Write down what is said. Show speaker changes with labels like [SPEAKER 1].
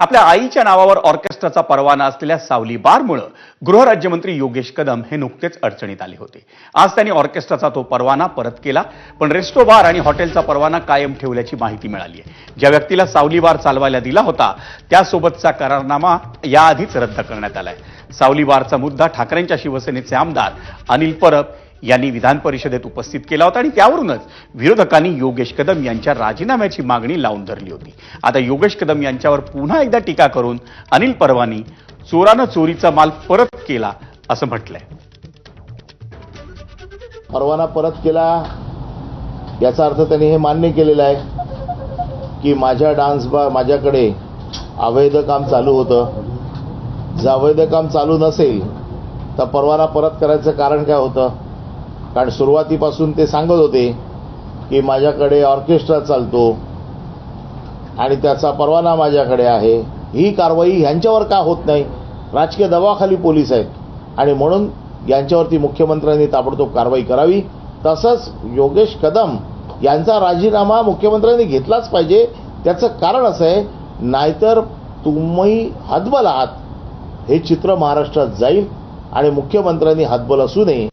[SPEAKER 1] आपल्या आईच्या नावावर ऑर्केस्ट्राचा परवाना असलेल्या सावली बारमुळं गृहराज्यमंत्री योगेश कदम हे नुकतेच अडचणीत आले होते. आज त्यांनी ऑर्केस्ट्राचा तो परवाना परत केला पण रेस्टो बार आणि हॉटेलचा परवाना कायम ठेवल्याची माहिती मिळाली आहे. ज्या व्यक्तीला सावली बार चालवायला दिला होता त्यासोबतचा करारनामा याआधीच रद्द करण्यात आलाय सावली बारचा मुद्दा ठाकरेंच्या शिवसेनेचे आमदार अनिल परब यांनी विधान परिषदेत उपस्थित केला होता आणि त्यावरूनच विरोधकांनी योगेश कदम यांच्या राजीनाम्याची मागणी लावून धरली होती. आता योगेश कदम यांच्यावर पुन्हा एकदा टीका करून अनिल परवानी चोरानं चोरीचा माल परत केला असं म्हटलंय.
[SPEAKER 2] परवाना परत केला याचा अर्थ त्यांनी हे मान्य केलेलं आहे की माझ्या डान्स बार माझ्याकडे अवैध काम चालू होतं. जर अवैध काम चालू नसेल तर परवाना परत करायचं कारण काय होतं? कारण सुरुवातीपासून ते सांगत होते की माझ्याकडे ऑर्केस्ट्रा चालतो आणि त्याचा परवाना माझ्याकडे आहे. ही कारवाई ह्यांच्यावर का होत नाही? राजकीय दबावाखाली पोलीस आहेत. आणि म्हणून यांच्यावरती मुख्यमंत्र्यांनी ताबडतोब कारवाई करावी. तसंच योगेश कदम यांचा राजीनामा मुख्यमंत्र्यांनी घेतलाच पाहिजे. त्याचं कारण असं आहे नाहीतर तुम्ही हतबल आहात. हे चित्र महाराष्ट्रात जाईल आणि मुख्यमंत्र्यांनी हतबल असू नये.